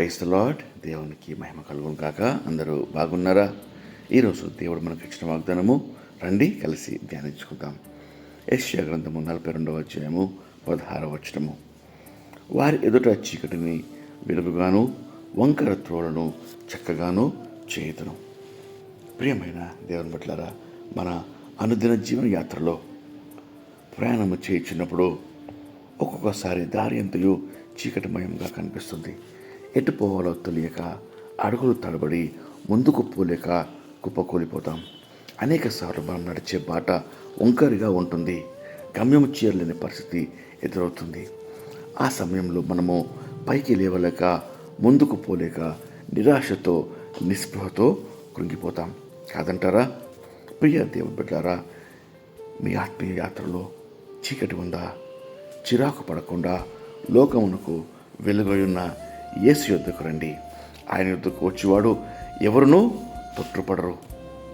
Price the lord దేవునికి మహిమ కలుగును కాక అందరూ బాగున్నారా? ఈరోజు దేవుడు మనకు ఇచ్చిన వాగ్దానము రండి కలిసి ధ్యానించుకుందాం. యశ్యా గ్రంథము నలభై రెండవ అధ్యాయము పదహారవ వచనము. వారి ఎదుట చీకటిని వెలుగుగాను వంకర త్రోలను చక్కగాను చేయుదును. ప్రియమైన దేవుని బట్లారా మన అనుదిన జీవన యాత్రలో ప్రయాణము చేయించినప్పుడు ఒక్కొక్కసారి దారి ఎంతయో చీకటిమయంగా కనిపిస్తుంది. ఎటు పోవాలో తెలియక అడుగులు తడబడి ముందుకు పోలేక కుప్పకూలిపోతాం. అనేక సార్లు మనం నడిచే బాట ఒంకరిగా ఉంటుంది. గమ్యం చేరలేని పరిస్థితి ఎదురవుతుంది. ఆ సమయంలో మనము పైకి లేవలేక ముందుకు పోలేక నిరాశతో నిస్పృహతో కృంగిపోతాం. కాదంటారా? ప్రియ దేవుని మీ ఆత్మీయ యాత్రలో చీకటి ఉందా? చిరాకు పడకుండా లోకమునకు వెలుగయున్న యేసు యుద్ధకు రండి. ఆయన యుద్ధకు వచ్చేవాడు ఎవరునూ తొట్టుపడరు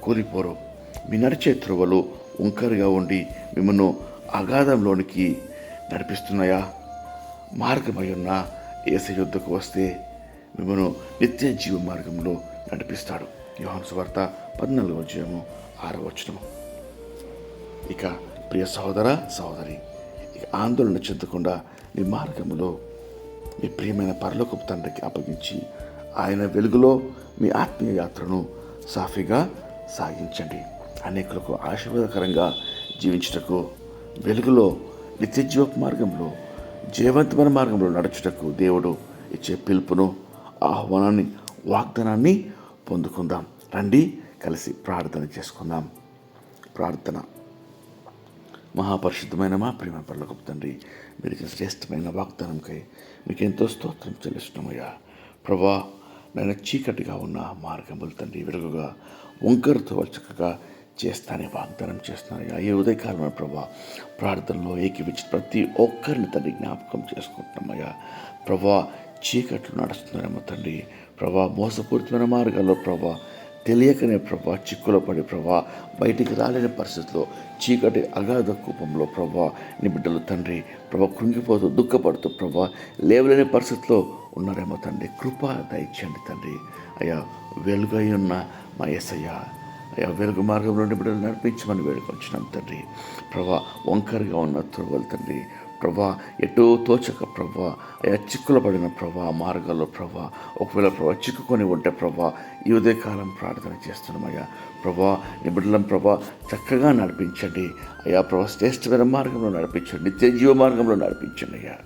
కూలిపోరు. మీ నడిచే త్రువలు ఉంకరుగా ఉండి మిమ్మల్ని అగాధంలోనికి నడిపిస్తున్నాయా? మార్గమై ఉన్న ఏసు యుద్ధకు వస్తే మిమ్మల్ని నిత్య జీవ మార్గంలో నడిపిస్తాడు. యోహాను సువార్త పద్నాలుగు అధ్యాయము ఆరో వచనము. ఇక ప్రియ సహోదర సహోదరి ఇక ఆందోళన చెందకుండా నీ మార్గములో మీ ప్రియమైన పరలోకపు తండ్రికి అప్పగించి ఆయన వెలుగులో మీ ఆత్మీయ యాత్రను సాఫీగా సాగించండి. అనేకులకు ఆశీర్వాదకరంగా జీవించుటకు వెలుగులో నిత్యజీవ మార్గంలో జీవంతమైన మార్గంలో నడుచుటకు దేవుడు ఇచ్చే పిలుపును ఆహ్వానాన్ని వాగ్దానాన్ని పొందుకుందాం. రండి కలిసి ప్రార్థన చేసుకుందాం. ప్రార్థన. మహాపరిశుద్ధమైన మా ప్రేమ పర్లకు తండ్రి మీరు ఇచ్చిన శ్రేష్టమైన వాగ్దానంకై మీకు ఎంతో స్తోత్రం చెల్లిస్తున్నామయ్యా. ప్రభా నేను చీకటిగా ఉన్న మార్గములు తండ్రి వెలుగుగా వంకరతో చక్కగా చేస్తానే వాగ్దానం చేస్తున్నానయ్యా ఏ ఉదయకాలమైన ప్రభా ప్రార్థనలో ఏకీవించి ప్రతి ఒక్కరిని తండ్రి జ్ఞాపకం చేసుకుంటున్నామయ్యా. ప్రభా చీకట్లు నడుస్తున్నారేమో తండ్రి. ప్రభా మోసపూరితమైన మార్గాల్లో ప్రభా తెలియకనే ప్రభా చిక్కులో పడి ప్రభా బయటికి రాలేని పరిస్థితిలో చీకటి అగాధ కూపంలో ప్రభా నీ బిడ్డలు తండ్రి ప్రభా కృంగిపోతూ దుఃఖపడుతూ ప్రభా లేవలేని పరిస్థితిలో ఉన్నారేమో తండ్రి. కృప దయచేయండి తండ్రి. అయ్యా వెలుగై ఉన్న మా ఎస్ఐయా అయ్యా వెలుగు మార్గంలో బిడ్డలు నడిపించమని వేడుకొచ్చినాం తండ్రి. ప్రభా వంకరగా ఉన్న త్రువలు తండ్రి. ప్రభా ఎటో తోచక ప్రభా అయా చిక్కుల పడిన ప్రభా మార్గాల్లో ప్రభా ఒకవేళ ప్రభా చిక్కుకొని ఉంటే ప్రభా ఈ ఉదయకాలం ప్రార్థన చేస్తున్నామయ్యా. ప్రభా నీ బిడ్డలం ప్రభా చక్కగా నడిపించండి. అయ్యా ప్రభా శ్రేష్టమైన మార్గంలో నడిపించండి. నిత్య జీవ మార్గంలో నడిపించండి అయ్యా.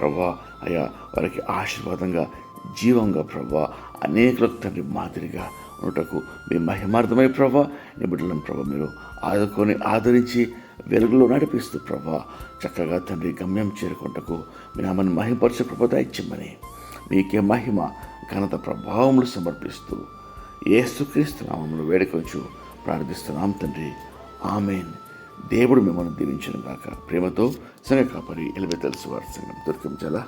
ప్రభా అయ్యా వారికి ఆశీర్వాదంగా జీవంగా ప్రభా అనేకులకు తండ్రి మాదిరిగా ఉండటకు మీ మహిమార్థమై ప్రభా నీ బిడ్డలను ప్రభా మీరు ఆదుకొని ఆదరించి వెలుగులో నడిపిస్తూ ప్రభా చక్కగా తండ్రి గమ్యం చేరుకుంటకు మీ నామని మహిమపరచ ప్రభా మీకే మహిమ ఘనత ప్రభావములు సమర్పిస్తూ ఏసుక్రీస్తు నామములు వేడుకొంచు ప్రార్థిస్తున్నాం తండ్రి. ఆమెన్. దేవుడు మిమ్మల్ని దీవించను గాక. ప్రేమతో సంగ కాపరి ఎలిబెతల్స్ వారి సంఘం దుర్గం జల